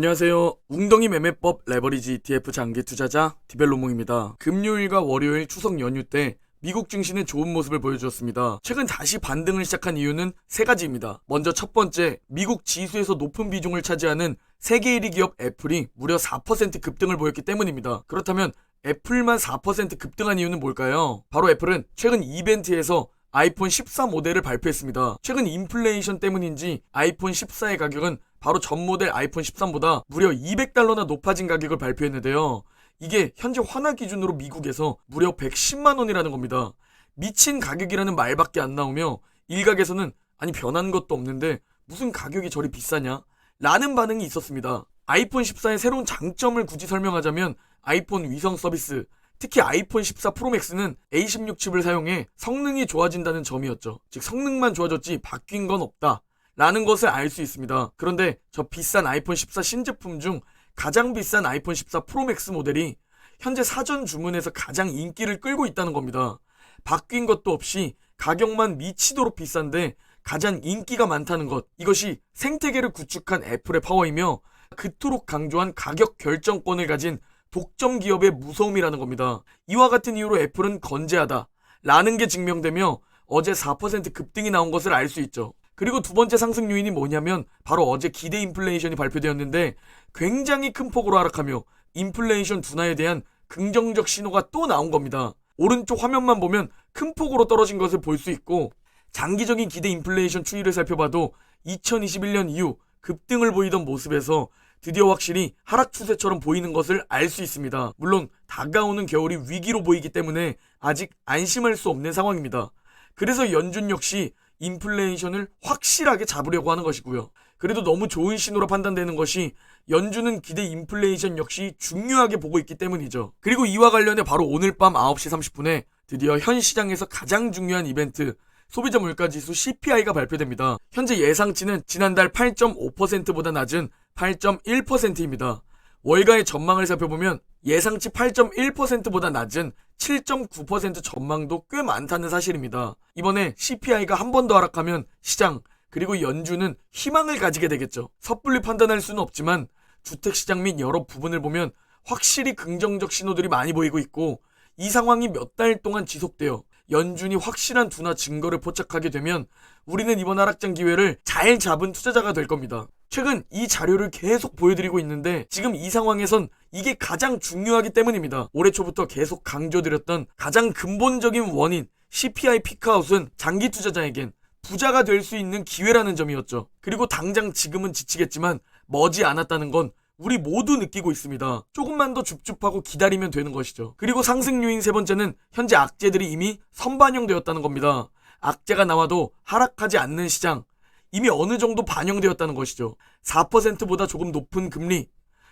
안녕하세요. 웅덩이 매매법 레버리지 ETF 장기 투자자 디벨로몽입니다. 금요일과 월요일 추석 연휴 때 미국 증시는 좋은 모습을 보여주었습니다. 최근 다시 반등을 시작한 이유는 세 가지입니다. 먼저 첫 번째, 미국 지수에서 높은 비중을 차지하는 세계 1위 기업 애플이 무려 4% 급등을 보였기 때문입니다. 그렇다면 애플만 4% 급등한 이유는 뭘까요? 바로 애플은 최근 이벤트에서 아이폰 14 모델을 발표했습니다. 최근 인플레이션 때문인지 아이폰 14의 가격은 바로 전 모델 아이폰 13보다 무려 200달러나 높아진 가격을 발표했는데요. 이게 현재 환화 기준으로 미국에서 무려 110만 원이라는 겁니다. 미친 가격이라는 말밖에 안 나오며 일각에서는 아니 변한 것도 없는데 무슨 가격이 저리 비싸냐? 라는 반응이 있었습니다. 아이폰 14의 새로운 장점을 굳이 설명하자면 아이폰 위성 서비스, 특히 아이폰 14 프로맥스는 A16 칩을 사용해 성능이 좋아진다는 점이었죠. 즉 성능만 좋아졌지 바뀐 건 없다. 라는 것을 알 수 있습니다. 그런데 저 비싼 아이폰 14 신제품 중 가장 비싼 아이폰 14 프로맥스 모델이 현재 사전 주문에서 가장 인기를 끌고 있다는 겁니다. 바뀐 것도 없이 가격만 미치도록 비싼데 가장 인기가 많다는 것. 이것이 생태계를 구축한 애플의 파워이며 그토록 강조한 가격 결정권을 가진 독점 기업의 무서움이라는 겁니다. 이와 같은 이유로 애플은 건재하다. 라는 게 증명되며 어제 4% 급등이 나온 것을 알 수 있죠. 그리고 두 번째 상승 요인이 뭐냐면 바로 어제 기대 인플레이션이 발표되었는데 굉장히 큰 폭으로 하락하며 인플레이션 둔화에 대한 긍정적 신호가 또 나온 겁니다. 오른쪽 화면만 보면 큰 폭으로 떨어진 것을 볼 수 있고 장기적인 기대 인플레이션 추이를 살펴봐도 2021년 이후 급등을 보이던 모습에서 드디어 확실히 하락 추세처럼 보이는 것을 알 수 있습니다. 물론 다가오는 겨울이 위기로 보이기 때문에 아직 안심할 수 없는 상황입니다. 그래서 연준 역시 인플레이션을 확실하게 잡으려고 하는 것이고요. 그래도 너무 좋은 신호로 판단되는 것이 연준은 기대 인플레이션 역시 중요하게 보고 있기 때문이죠. 그리고 이와 관련해 바로 오늘 밤 9시 30분에 드디어 현 시장에서 가장 중요한 이벤트 소비자 물가 지수 CPI가 발표됩니다. 현재 예상치는 지난달 8.5%보다 낮은 8.1%입니다. 월가의 전망을 살펴보면 예상치 8.1%보다 낮은 7.9% 전망도 꽤 많다는 사실입니다. 이번에 CPI가 한 번 더 하락하면 시장 그리고 연준은 희망을 가지게 되겠죠. 섣불리 판단할 수는 없지만 주택 시장 및 여러 부분을 보면 확실히 긍정적 신호들이 많이 보이고 있고 이 상황이 몇 달 동안 지속되어 연준이 확실한 둔화 증거를 포착하게 되면 우리는 이번 하락장 기회를 잘 잡은 투자자가 될 겁니다. 최근 이 자료를 계속 보여드리고 있는데 지금 이 상황에선 이게 가장 중요하기 때문입니다. 올해 초부터 계속 강조드렸던 가장 근본적인 원인 CPI 피크아웃은 장기 투자자에겐 부자가 될 수 있는 기회라는 점이었죠. 그리고 당장 지금은 지치겠지만 머지 않았다는 건 우리 모두 느끼고 있습니다. 조금만 더 줍줍하고 기다리면 되는 것이죠. 그리고 상승 요인 세 번째는 현재 악재들이 이미 선반영되었다는 겁니다. 악재가 나와도 하락하지 않는 시장, 이미 어느 정도 반영되었다는 것이죠. 4%보다 조금 높은 금리,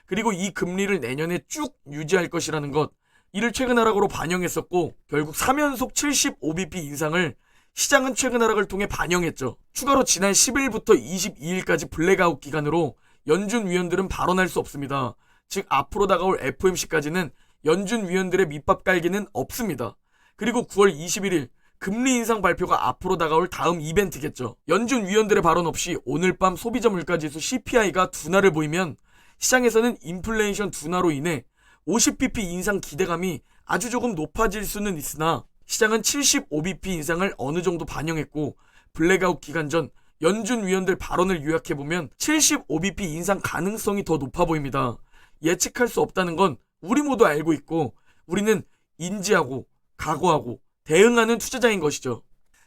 그리고 이 금리를 내년에 쭉 유지할 것이라는 것, 이를 최근 하락으로 반영했었고, 결국 3연속 75bp 인상을 시장은 최근 하락을 통해 반영했죠. 추가로 지난 10일부터 22일까지 블랙아웃 기간으로 연준 위원들은 발언할 수 없습니다. 즉 앞으로 다가올 FOMC까지는 연준 위원들의 밑밥 깔기는 없습니다. 그리고 9월 21일 금리 인상 발표가 앞으로 다가올 다음 이벤트겠죠. 연준 위원들의 발언 없이 오늘 밤 소비자 물가지수 CPI가 둔화를 보이면 시장에서는 인플레이션 둔화로 인해 50bp 인상 기대감이 아주 조금 높아질 수는 있으나 시장은 75bp 인상을 어느 정도 반영했고 블랙아웃 기간 전 연준 위원들 발언을 요약해보면 75bp 인상 가능성이 더 높아 보입니다. 예측할 수 없다는 건 우리 모두 알고 있고 우리는 인지하고 각오하고 대응하는 투자자인 것이죠.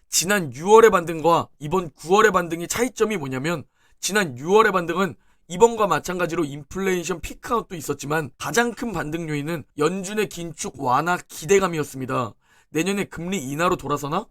지난 6월의 반등과 이번 9월의 반등의 차이점이 뭐냐면 지난 6월의 반등은 이번과 마찬가지로 인플레이션 피크아웃도 있었지만 가장 큰 반등 요인은 연준의 긴축 완화 기대감이었습니다. 내년에 금리 인하로 돌아서나?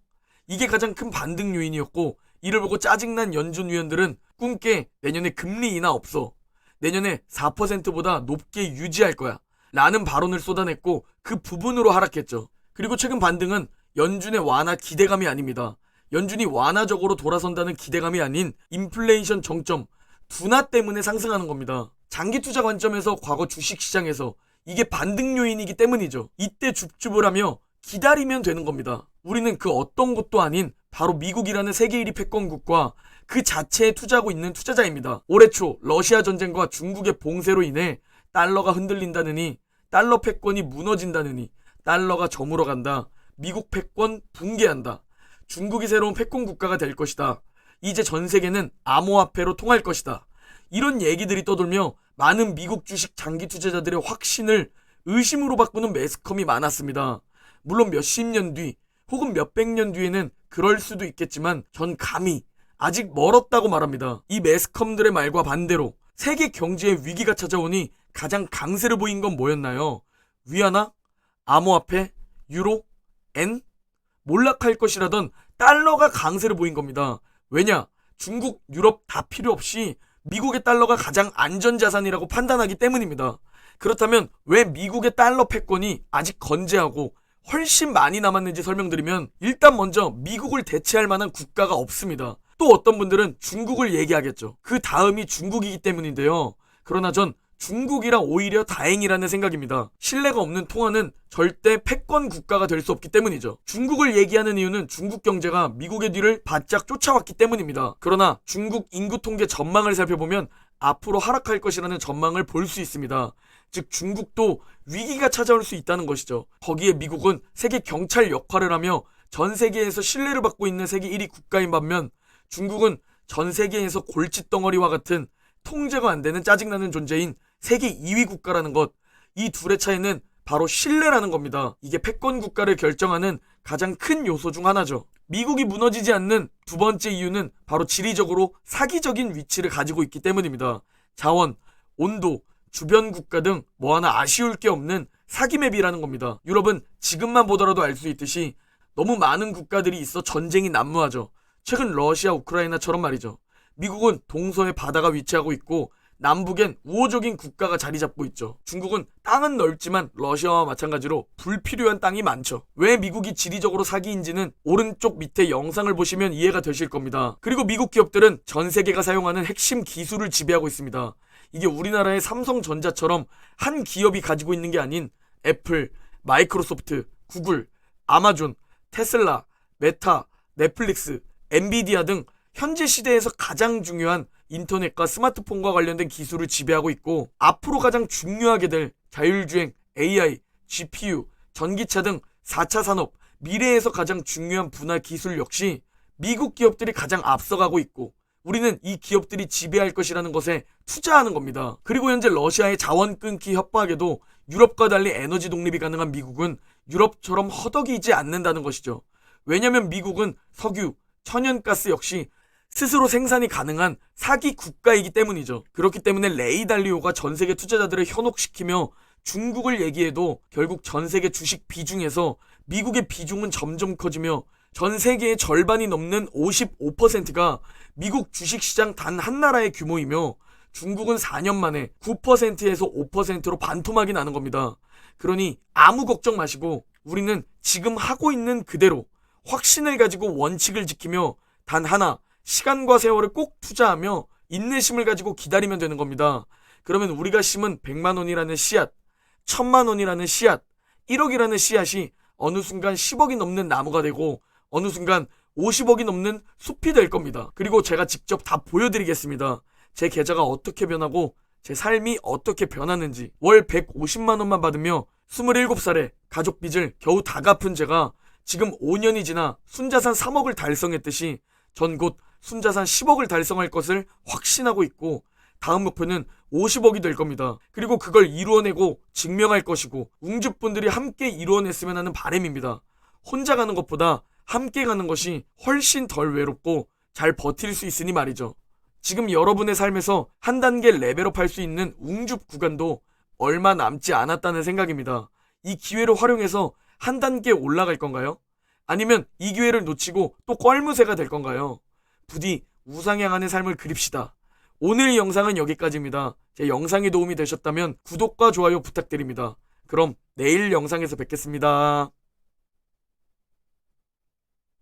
이게 가장 큰 반등 요인이었고 이를 보고 짜증난 연준 위원들은 꿈깨 내년에 금리 인하 없어. 내년에 4%보다 높게 유지할 거야. 라는 발언을 쏟아냈고 그 부분으로 하락했죠. 그리고 최근 반등은 연준의 완화 기대감이 아닙니다. 연준이 완화적으로 돌아선다는 기대감이 아닌 인플레이션 정점, 둔화 때문에 상승하는 겁니다. 장기 투자 관점에서 과거 주식 시장에서 이게 반등 요인이기 때문이죠. 이때 줍줍을 하며 기다리면 되는 겁니다. 우리는 그 어떤 것도 아닌 바로 미국이라는 세계 1위 패권국과 그 자체에 투자하고 있는 투자자입니다. 올해 초 러시아 전쟁과 중국의 봉쇄로 인해 달러가 흔들린다느니 달러 패권이 무너진다느니 달러가 저물어 간다. 미국 패권 붕괴한다. 중국이 새로운 패권 국가가 될 것이다. 이제 전 세계는 암호화폐로 통할 것이다. 이런 얘기들이 떠돌며 많은 미국 주식 장기 투자자들의 확신을 의심으로 바꾸는 매스컴이 많았습니다. 물론 몇십 년 뒤 혹은 몇백 년 뒤에는 그럴 수도 있겠지만 전 감히 아직 멀었다고 말합니다. 이 매스컴들의 말과 반대로 세계 경제에 위기가 찾아오니 가장 강세를 보인 건 뭐였나요? 위안화, 암호화폐, 유로, 엔? 몰락할 것이라던 달러가 강세를 보인 겁니다. 왜냐? 중국, 유럽 다 필요 없이 미국의 달러가 가장 안전자산이라고 판단하기 때문입니다. 그렇다면 왜 미국의 달러 패권이 아직 건재하고 훨씬 많이 남았는지 설명드리면 일단 먼저 미국을 대체할 만한 국가가 없습니다. 또 어떤 분들은 중국을 얘기하겠죠. 그 다음이 중국이기 때문인데요. 그러나 전 중국이라 오히려 다행이라는 생각입니다. 신뢰가 없는 통화는 절대 패권 국가가 될 수 없기 때문이죠. 중국을 얘기하는 이유는 중국 경제가 미국의 뒤를 바짝 쫓아왔기 때문입니다. 그러나 중국 인구 통계 전망을 살펴보면 앞으로 하락할 것이라는 전망을 볼 수 있습니다. 즉 중국도 위기가 찾아올 수 있다는 것이죠. 거기에 미국은 세계 경찰 역할을 하며 전 세계에서 신뢰를 받고 있는 세계 1위 국가인 반면 중국은 전 세계에서 골칫덩어리와 같은 통제가 안 되는 짜증나는 존재인 세계 2위 국가라는 것. 이 둘의 차이는 바로 신뢰라는 겁니다. 이게 패권 국가를 결정하는 가장 큰 요소 중 하나죠. 미국이 무너지지 않는 두 번째 이유는 바로 지리적으로 사기적인 위치를 가지고 있기 때문입니다. 자원, 온도, 주변 국가 등 뭐 하나 아쉬울 게 없는 사기맵이라는 겁니다. 유럽은 지금만 보더라도 알 수 있듯이 너무 많은 국가들이 있어 전쟁이 난무하죠. 최근 러시아, 우크라이나처럼 말이죠. 미국은 동서에 바다가 위치하고 있고 남북엔 우호적인 국가가 자리 잡고 있죠. 중국은 땅은 넓지만 러시아와 마찬가지로 불필요한 땅이 많죠. 왜 미국이 지리적으로 사기인지는 오른쪽 밑에 영상을 보시면 이해가 되실 겁니다. 그리고 미국 기업들은 전 세계가 사용하는 핵심 기술을 지배하고 있습니다. 이게 우리나라의 삼성전자처럼 한 기업이 가지고 있는 게 아닌 애플, 마이크로소프트, 구글, 아마존, 테슬라, 메타, 넷플릭스, 엔비디아 등 현재 시대에서 가장 중요한 인터넷과 스마트폰과 관련된 기술을 지배하고 있고 앞으로 가장 중요하게 될 자율주행, AI, GPU, 전기차 등 4차 산업, 미래에서 가장 중요한 분야 기술 역시 미국 기업들이 가장 앞서가고 있고 우리는 이 기업들이 지배할 것이라는 것에 투자하는 겁니다. 그리고 현재 러시아의 자원 끊기 협박에도 유럽과 달리 에너지 독립이 가능한 미국은 유럽처럼 허덕이지 않는다는 것이죠. 왜냐하면 미국은 석유, 천연가스 역시 스스로 생산이 가능한 사기 국가이기 때문이죠. 그렇기 때문에 레이 달리오가 전 세계 투자자들을 현혹시키며 중국을 얘기해도 결국 전 세계 주식 비중에서 미국의 비중은 점점 커지며 전 세계의 절반이 넘는 55%가 미국 주식시장 단 한 나라의 규모이며 중국은 4년 만에 9%에서 5%로 반토막이 나는 겁니다. 그러니 아무 걱정 마시고 우리는 지금 하고 있는 그대로 확신을 가지고 원칙을 지키며 단 하나 시간과 세월을 꼭 투자하며 인내심을 가지고 기다리면 되는 겁니다. 그러면 우리가 심은 100만 원이라는 씨앗, 1000만 원이라는 씨앗, 1억이라는 씨앗이 어느 순간 10억이 넘는 나무가 되고 어느 순간 50억이 넘는 숲이 될 겁니다. 그리고 제가 직접 다 보여드리겠습니다. 제 계좌가 어떻게 변하고 제 삶이 어떻게 변하는지 월 150만 원만 받으며 27살에 가족 빚을 겨우 다 갚은 제가 지금 5년이 지나 순자산 3억을 달성했듯이 전곧 순자산 10억을 달성할 것을 확신하고 있고 다음 목표는 50억이 될 겁니다. 그리고 그걸 이루어내고 증명할 것이고 웅주분들이 함께 이루어냈으면 하는 바람입니다. 혼자 가는 것보다 함께 가는 것이 훨씬 덜 외롭고 잘 버틸 수 있으니 말이죠. 지금 여러분의 삶에서 한 단계 레벨업 할 수 있는 웅줍 구간도 얼마 남지 않았다는 생각입니다. 이 기회를 활용해서 한 단계 올라갈 건가요? 아니면 이 기회를 놓치고 또 껄무새가 될 건가요? 부디 우상향하는 삶을 그립시다. 오늘 영상은 여기까지입니다. 제 영상이 도움이 되셨다면 구독과 좋아요 부탁드립니다. 그럼 내일 영상에서 뵙겠습니다.